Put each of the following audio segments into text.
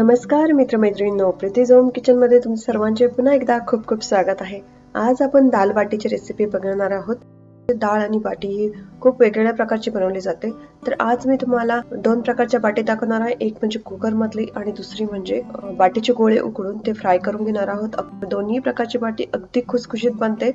नमस्कार मित्रमैत्रिणींनो. प्रतिझोम किचनमध्ये किचन तुमचे सर्वांचे पुन्हा एकदा खूप खूप स्वागत आहे. आज आपण दाल बाटीची रेसिपी बघणार आहोत. डाळ आणि बाटी ही खूप वेगवेगळ्या प्रकारची बनवली जाते. तर आज मी तुम्हाला दोन प्रकारच्या बाटी दाखवणार आहे. एक म्हणजे कुकरमधली आणि दुसरी म्हणजे बाटीचे गोळे उकडून ते फ्राय करून घेणार आहोत. दोन्ही प्रकारची बाटी अगदी खुसखुशीत बनते.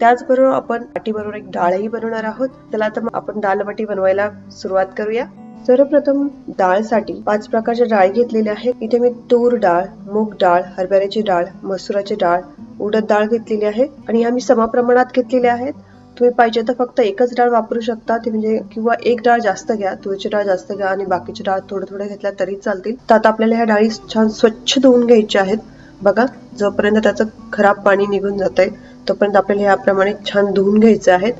त्याचबरोबर आपण बाटी बरोबर एक डाळही बनवणार आहोत. चला तर मग आपण दाल बाटी बनवायला सुरुवात करूया. सर्वप्रथम डाळसाठी पाच प्रकारच्या डाळ घेतलेल्या आहेत. इथे मी तूर डाळ मूग डाळ हरभऱ्याची डाळ मसुराची डाळ उडद डाळ घेतलेली आहे. आणि ह्या मी समप्रमाणात घेतलेल्या आहेत. तुम्ही पाहिजे तर फक्त एकच डाळ वापरू शकता. ते म्हणजे किंवा एक डाळ जास्त घ्या तुरीची डाळ जास्त घ्या आणि बाकीची डाळ थोडं थोडं घेतल्या तरी चालतील. तर आता आपल्याला ह्या डाळी छान स्वच्छ धुवून घ्यायच्या आहेत. बघा जोपर्यंत त्याचं खराब पाणी निघून जातंय तोपर्यंत आपल्याला याप्रमाणे छान धुवून घ्यायचं आहेत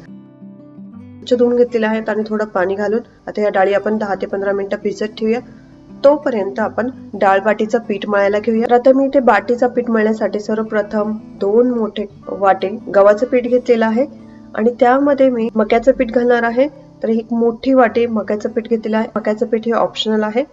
धुवून घेतलेले आहेत आणि थोडं पाणी घालून आता या डाळी आपण दहा ते पंधरा मिनिटं भिजत ठेवूया. तोपर्यंत आपण डाळ बाटीचं पीठ मळायला घेऊया. आता मी इथे बाटीचं पीठ मळण्यासाठी सर्वप्रथम दोन मोठे वाटे गव्हाचं पीठ घेतलेलं आहे आणि त्यामध्ये मी मक्याचं पीठ घालणार आहे. तर एक मोठी वाटी मक्याचं पीठ घेतलेलं आहे. मक्याचं पीठ हे ऑप्शनल आहे.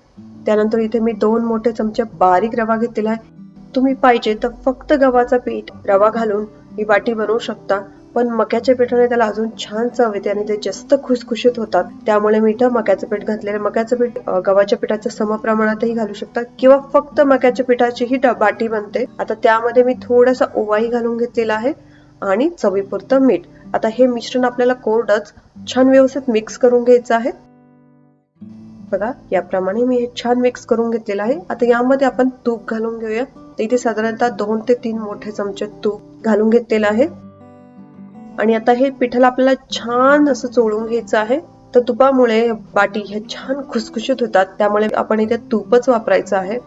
त्यानंतर इथे मी दोन मोठे चमचे बारीक रवा घेतलेला आहे. तुम्ही पाहिजे तर फक्त गव्हाचं पीठ रवा घालून ही वाटी बनवू शकता. पण मक्याच्या पिठाने त्याला अजून छान चव येते आणि ते जास्त खुसखुशीत होतात. त्यामुळे मीठ मक्याचं पीठ घातलेलं मक्याचं पीठ गव्हाच्या पिठाच्या समप्रमाणातही घालू शकतात किंवा फक्त मक्याच्या पिठाचीही बाटी बनते. आता त्यामध्ये मी थोडासा ओवाही घालून घेतलेला आहे आणि चवीपुरतं मीठ. आता हे मिश्रण आपल्याला कोरडच छान व्यवस्थित मिक्स करून घ्यायचं आहे. बघा याप्रमाणे मी हे छान मिक्स करून घेतलेलं आहे. आता यामध्ये आपण तूप घालून घेऊया. इथे साधारणतः दोन ते तीन मोठे चमचे तूप घालून घेतलेलं आहे. आणि आता हे पिठाला आपल्याला छान असं चोळून घ्यायचं आहे. तर तुपामुळे बाटी हे छान खुसखुशीत होतात. त्यामुळे आपण इथे तूपच वापरायचं आहे.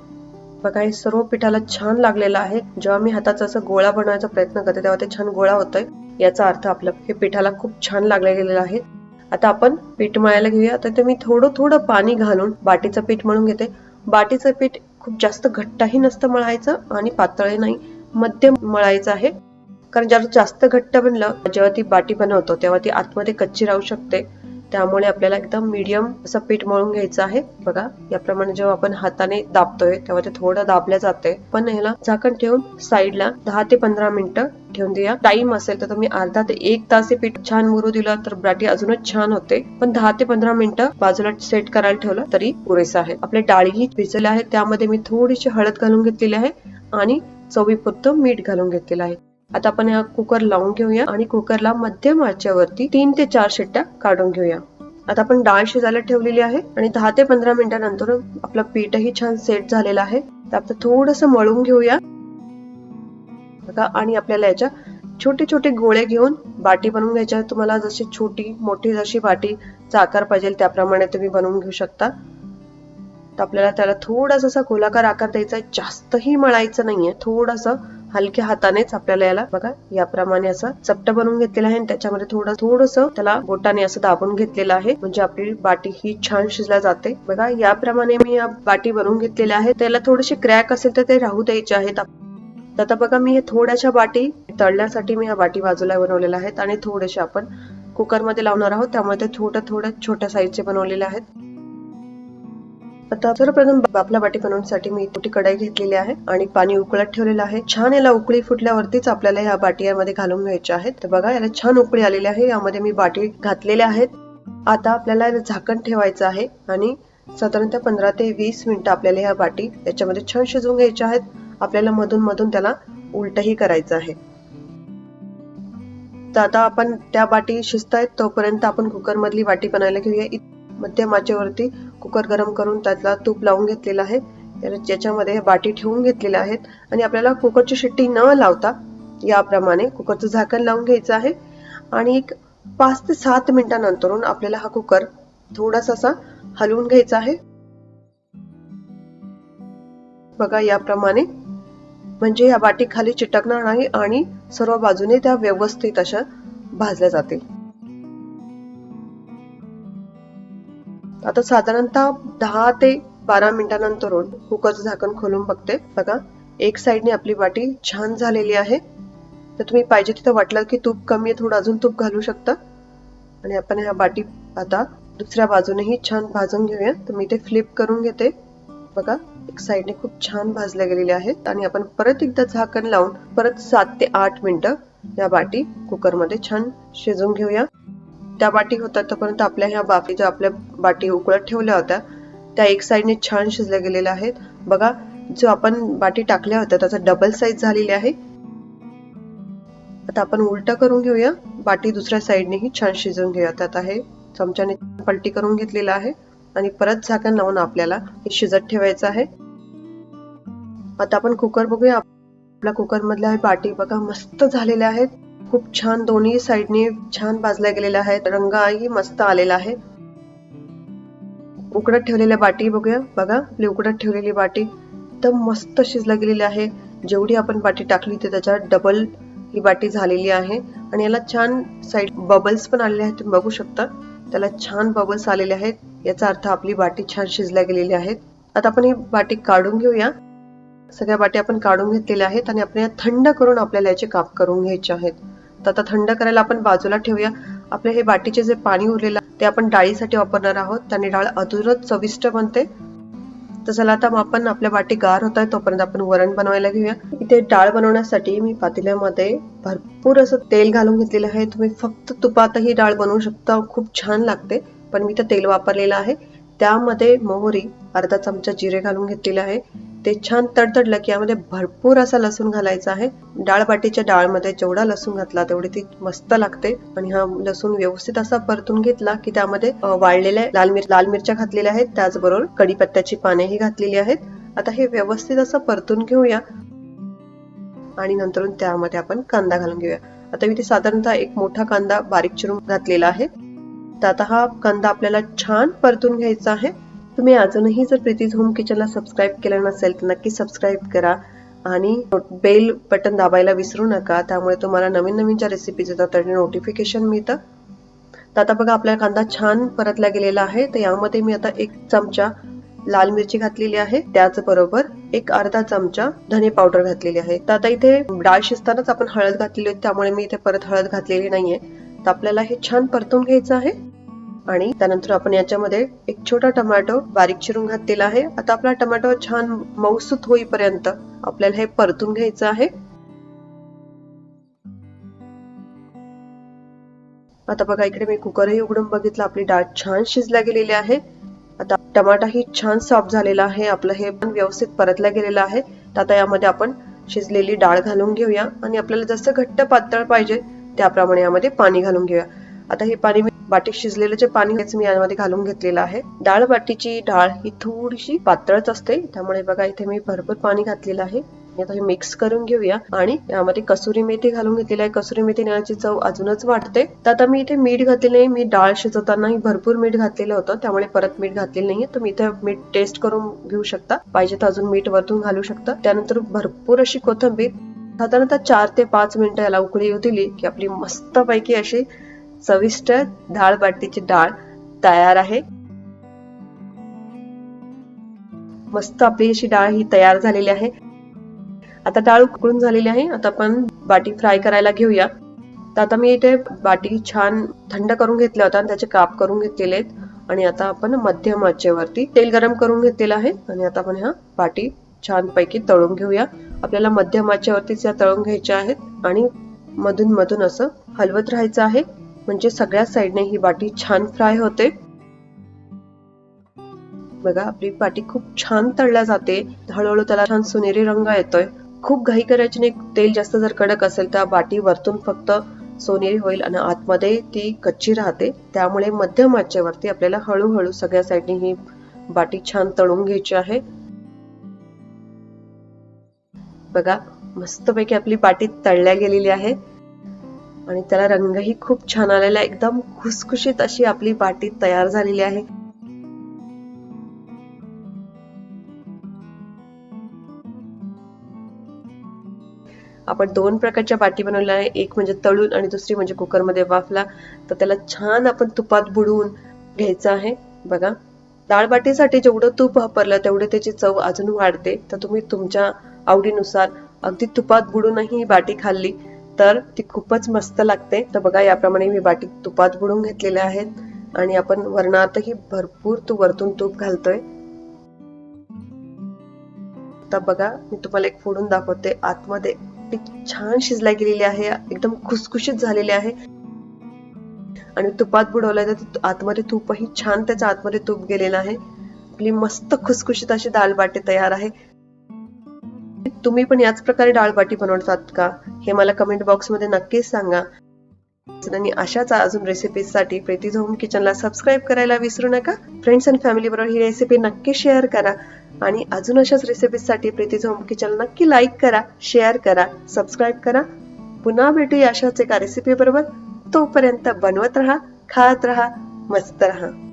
बघा हे सर्व पिठाला छान लागलेलं आहे. जेव्हा मी हाताचा असं गोळा बनवायचा प्रयत्न करते तेव्हा ते छान गोळा होतोय. याचा अर्थ आपलं हे पिठाला खूप छान लागले गेलेलं आहे. आता आपण पीठ मळायला घेऊया. तर ते मी थोडं थोडं पाणी घालून बाटीचं पीठ मळून घेते. बाटीचं पीठ खूप जास्त घट्टही नसतं मळायचं आणि पातळही नाही. मध्यम मळायचं आहे. कारण जर जास्त घट्ट बनलं जेव्हा ती बाटी बनवतो तेव्हा ती आतमध्ये कच्ची राहू शकते. त्यामुळे आपल्याला एकदम मीडियम असं पीठ मळून घ्यायचं आहे. बघा याप्रमाणे जेव्हा आपण हाताने दाबतोय तेव्हा ते थोडं दाबल्या जाते पण ह्याला झाकण ठेवून साईडला दहा ते पंधरा मिनिटं ठेवून द्या टाइम असेल तर तुम्ही अर्धा ते एक तास हे पीठ छान मुरू दिलं तर बाटी अजूनच छान होते. पण दहा ते पंधरा मिनिटं बाजूला सेट करायला ठेवलं तरी पुरेसं आहे. आपल्या डाळीही भिजल्या आहेत त्यामध्ये मी थोडीशी हळद घालून घेतलेली आहे आणि चवीपुरतं मीठ घालून घेतलेलं आहे. आता आपण या कुकर लावून घेऊया आणि कुकरला मध्यम आचेवरती तीन ते चार शिट्ट्या काढून घेऊया. आता आपण डाळ शिजायला ठेवलेली आहे आणि दहा ते पंधरा मिनिटानंतर आपलं पीठही छान सेट झालेलं आहे. तर आपण थोडस मळून घेऊया. आणि आपल्याला याच्या छोटे छोटे गोळे घेऊन बाटी बनवून घ्यायच्या तुम्हाला जशी छोटी मोठी जशी बाटीचा आकार पाहिजे त्याप्रमाणे तुम्ही बनवून घेऊ शकता. तर आपल्याला त्याला थोडासा असा गोलाकार आकार द्यायचा आहे. जास्तही मळायचं नाहीये. थोडासा हलक्या हातानेच आपल्याला याला बघा याप्रमाणे असं चपट बनवून घेतलेलं आहे आणि त्याच्यामध्ये थोडं थोडस त्याला बोटाने असं दाबून घेतलेलं आहे. म्हणजे आपली बाटी ही छान शिजल्या जाते. बघा याप्रमाणे मी या बाटी बनवून घेतलेल्या आहेत. त्याला थोडेसे क्रॅक असेल तर ते राहू द्यायचे आहेत. तर आता बघा मी हे थोड्याशा बाटी तळण्यासाठी मी ह्या बाटी बाजूला बनवलेल्या आहेत आणि थोडेसे आपण कुकरमध्ये लावणार आहोत. त्यामुळे ते थोड्या थोड्या छोट्या साईजचे बनवलेले आहेत. आता सर्वप्रथम आपल्या बाटी बनवण्यासाठी मी मोठी कढाई घेतलेली आहे आणि पाणी उकळत ठेवलेलं आहे. छान याला उकळी फुटल्यावरतीच आपल्याला या बाटी यामध्ये घालून घ्यायच्या आहेत. तर बघा याला छान उकळी आलेली आहे. यामध्ये मी बाटी घातलेल्या आहेत. आता आपल्याला याला झाकण ठेवायचं आहे आणि साधारणतः पंधरा ते वीस मिनिटं आपल्याला ह्या बाटी याच्यामध्ये छान शिजवून घ्यायच्या आहेत. आपल्याला मधून मधून त्याला उलटही करायचं आहे. तर आता आपण त्या बाटी शिजतायत तोपर्यंत आपण कुकर मधली बाटी बनायला घेऊया. मध्यमाचेवरती मध्यम आचेवरती कुकर गरम करून त्यातला तूप लावून घेतलेलं आहे. ज्याच्यामध्ये हे बाटी ठेवून घेतलेल्या आहेत. आणि आपल्याला कुकरची शिट्टी न लावता याप्रमाणे कुकरचं झाकण लावून घ्यायचं आहे. आणि एक पाच ते सात मिनिटानंतरून आपल्याला हा कुकर थोडासा असा हलवून घ्यायचा आहे. बघा याप्रमाणे. म्हणजे या बाटी खाली चिटकणार नाही आणि सर्व बाजूने त्या व्यवस्थित अशा भाजल्या जातील. आता साधारणतः दहा ते बारा मिनिटानंतरून कुकरचं झाकण खोलून बघते. बघा एक साईडने आपली बाटी छान झालेली आहे. तर तुम्ही पाहिजे तिथं वाटलं की तूप कमी आहे थोडं अजून तूप घालू शकता. आणि आपण ह्या बाटी आता दुसऱ्या बाजूनेही छान भाजून घेऊया. तर मी ते फ्लिप करून घेते. बघा एक साईडने खूप छान भाजल्या गेलेल्या आहेत. आणि आपण परत एकदा झाकण लावून परत सात ते आठ मिनिटं या बाटी कुकरमध्ये छान शिजवून घेऊया. त्या बाटी होतात तोपर्यंत आपल्या ह्या बाफी ज्या आपल्या बाटी उकळत ठेवल्या होत्या त्या एक साईडने छान शिजल्या गेलेल्या आहेत. बघा जो आपण बाटी टाकल्या होत्या त्याचा डबल साईज झालेली आहे. आता आपण उलटा करून घेऊया. बाटी दुसऱ्या साईडनेही छान शिजवून घेऊया. त्यात आहे चमच्याने पलटी करून घेतलेला आहे. आणि परत झाकण लावून आपल्याला हे शिजत ठेवायचं आहे. आता आपण कुकर बघूया. आपल्या कुकर मधल्या बाटी बघा मस्त झालेल्या आहेत. खूप छान दोन्ही साईडने छान भाजल्या गेलेल्या आहेत. रंगही मस्त आलेला आहे. उकडत ठेवलेल्या बाटी बघूया. बघा आपली उकडत ठेवलेली बाटी एकदम मस्त शिजला गेलेली आहे. जेवढी आपण बाटी टाकली ते त्याच्या डबल ही बाटी झालेली आहे. आणि याला छान साईड बबल्स पण आलेले आहेत. तुम्ही बघू शकता. त्याला छान बबल्स आलेले आहेत. याचा अर्थ आपली बाटी छान शिजल्या गेलेली आहेत. आता आपण ही बाटी काढून घेऊया. सगळ्या बाटी आपण काढून घेतलेल्या आहेत आणि आपण या थंड करून आपल्याला याचे काप करून घ्यायचे आहेत. तर आता थंड करायला आपण बाजूला ठेवूया. आपले हे बाटीचे जे पाणी उरलेलं ते आपण डाळीसाठी वापरणार आहोत. त्याने डाळ अधूरच चविष्ट बनते. तर चला आता आपण आपल्या वाटी गार होत आहे तोपर्यंत आपण वरण बनवायला घेऊया. इथे डाळ बनवण्यासाठी मी पातेल्यामध्ये भरपूर असं तेल घालून घेतलेलं आहे. तुम्ही फक्त तुपातही डाळ बनवू शकता. खूप छान लागते. पण मी तर तेल वापरलेलं आहे. त्यामध्ये मोहरी अर्धा चमचा जिरे घालून घेतलेले आहे. ते छान तडतडलं की यामध्ये भरपूर असा लसूण घालायचा आहे. डाळ बाटीच्या डाळमध्ये जेवढा लसूण घातला तेवढी ती मस्त लागते. आणि हा लसूण व्यवस्थित असा परतून घेतला की त्यामध्ये वाळलेल्या लाल मिर लाल मिरच्या घातलेल्या आहेत. त्याचबरोबर कढीपत्त्याची पानेही घातलेली आहेत. आता हे व्यवस्थित असं परतून घेऊया. आणि नंतर त्यामध्ये आपण कांदा घालून घेऊया. आता मी ते साधारणतः एक मोठा कांदा बारीक चिरून घातलेला आहे. तर आता हा कांदा आपल्याला छान परतून घ्यायचा आहे. तुम्ही अजूनही जर प्रीतीज होम किचनला सबस्क्राईब केलं नसेल तर नक्की सबस्क्राईब करा. आणि बेल बटन दाबायला विसरू नका. त्यामुळे तुम्हाला नवीन नवीन ज्या रेसिपीज येतात त्याचे नोटिफिकेशन मिळतं. तर आता बघा आपला कांदा छान परतला गेलेला आहे. तर यामध्ये मी आता एक चमचा लाल मिरची घातलेली आहे. त्याचबरोबर एक अर्धा चमचा धने पावडर घातलेली आहे. तर आता इथे डाळ शिजतानाच आपण हळद घातलेली होती. त्यामुळे मी इथे परत हळद घातलेली नाहीये. तर आपल्याला हे छान परतून घ्यायचं आहे. आणि त्यानंतर आपण याच्यामध्ये एक छोटा टोमॅटो बारीक चिरून घातलेला आहे. आता आपला टोमॅटो छान मऊसूत होईपर्यंत आपल्याला हे परतून घ्यायचं आहे. आता बघा इकडे मी कुकरही उघडून बघितलं. आपली डाळ छान शिजल्या गेलेली आहे. आता टमाटा ही छान सॉफ्ट झालेला आहे. आपलं हे पण व्यवस्थित परतलं गेलेलं आहे. तर आता यामध्ये आपण शिजलेली डाळ घालून घेऊया. आणि आपल्याला जसं घट्ट पातळ पाहिजे त्याप्रमाणे यामध्ये पाणी घालून घेऊया. आता हे पाणी बाटीत शिजलेलं जे पाणी हेच मी यामध्ये घालून घेतलेलं आहे. डाळ बाटीची डाळ ही थोडीशी पातळच असते त्यामुळे बघा इथे मी भरपूर पाणी घातलेलं आहे. आता हे मिक्स करून घेऊया आणि यामध्ये कसुरी मेथी घालून घेतलेली आहे. कसुरी मेथी नेण्याची चव अजूनच वाटते तर आता मी इथे मीठ घातलेलं नाही मी डाळ शिजवतानाही भरपूर मीठ घातलेलं होतं त्यामुळे परत मीठ घातलेलं नाहीये. तुम्ही इथे मीठ टेस्ट करून घेऊ शकता. पाहिजे तर अजून मीठ वरतून घालू शकता. त्यानंतर भरपूर अशी कोथिंबीर. साधारणतः चार ते पाच मिनिटं याला उकळी येऊ दिली की आपली मस्तपैकी अशी चविष्ट डाळ बाटीची डाळ तयार आहे. मस्त आपली अशी डाळ ही तयार झालेली आहे. आता डाळ उकळून झालेली आहे. आता आपण बाटी फ्राय करायला घेऊया. तर आता मी इथे बाटी छान थंड करून घेतल्या होत्या आणि त्याचे काप करून घेतलेले आहेत. आणि आता आपण मध्यम आचेवरती तेल गरम करून घेतलेलं आहे. आणि आता आपण ह्या बाटी छान पैकी तळून घेऊया. आपल्याला मध्यम आचेवरतीच या तळून घ्यायच्या आहेत आणि मधून मधून असं हलवत राहायचं आहे. म्हणजे सगळ्या साईडने ही बाटी छान फ्राय होते. बघा आपली बाटी खूप छान तळल्या जाते. हळूहळू त्याला छान सुनेरी रंग येतोय. खूप घाई करायची नाही तेल जास्त जर कडक असेल तर बाटी वरतून फक्त सोनेरी होईल आणि आतमध्ये ती कच्ची राहते. त्यामुळे मध्यम आचेवरती आपल्याला हळूहळू सगळ्या साईडने ही बाटी छान तळून घ्यायची आहे. बघा मस्तपैकी आपली बाटी तळल्या गेलेली आहे. आणि त्याला रंगही खूप छान आलेला एकदम खुसखुशीत अशी आपली बाटी तयार झालेली आहे. आपण दोन प्रकारच्या बाटी बनवल्या आहे एक म्हणजे तळून आणि दुसरी म्हणजे कुकरमध्ये वाफला. तर त्याला छान आपण तुपात बुडवून घ्यायचं आहे. बघा डाळ बाटीसाठी जेवढं तूप वापरलं तेवढे त्याची चव अजून वाढते. तर तुम्ही तुमच्या आवडीनुसार अगदी तुपात बुडूनही ही बाटी खाल्ली. तर ती खूपच मस्त लागते. तर बघा याप्रमाणे मी बाटी तुपात बुडून घेतलेल्या आहेत आणि आपण वरणातही भरपूर तू वरतून तूप घालतोय. आता बघा मी तुम्हाला एक फोडून दाखवते. आतमध्ये ती छान शिजल्या गेलेली आहे. एकदम खुसखुशीत झालेली आहे. आणि तुपात बुडवलं तर आतमध्ये तूपही छान त्याच्या आतमध्ये तूप गेलेलं आहे. आपली मस्त खुसखुशीत अशी दाल बाटी तयार आहे. तुम्ही पण याच प्रकारे डाळबाटी बनवतात का? हे मला कमेंट बॉक्समध्ये नक्कीच सांगा. आणि अशाच अजून रेसिपीजसाठी प्रीतीज होम किचनला सबस्क्राईब करायला विसरू नका. फ्रेंड्स अँड फॅमिली बरोबर ही रेसिपी नक्की शेअर करा. आणि अजून अशाच रेसिपीजसाठी प्रीतीज होम किचन नक्की लाईक करा शेअर करा सबस्क्राईब करा. पुन्हा भेटूया अशाच एका रेसिपी बरोबर. तोपर्यंत बनवत राहा खात राहा मस्त राहा.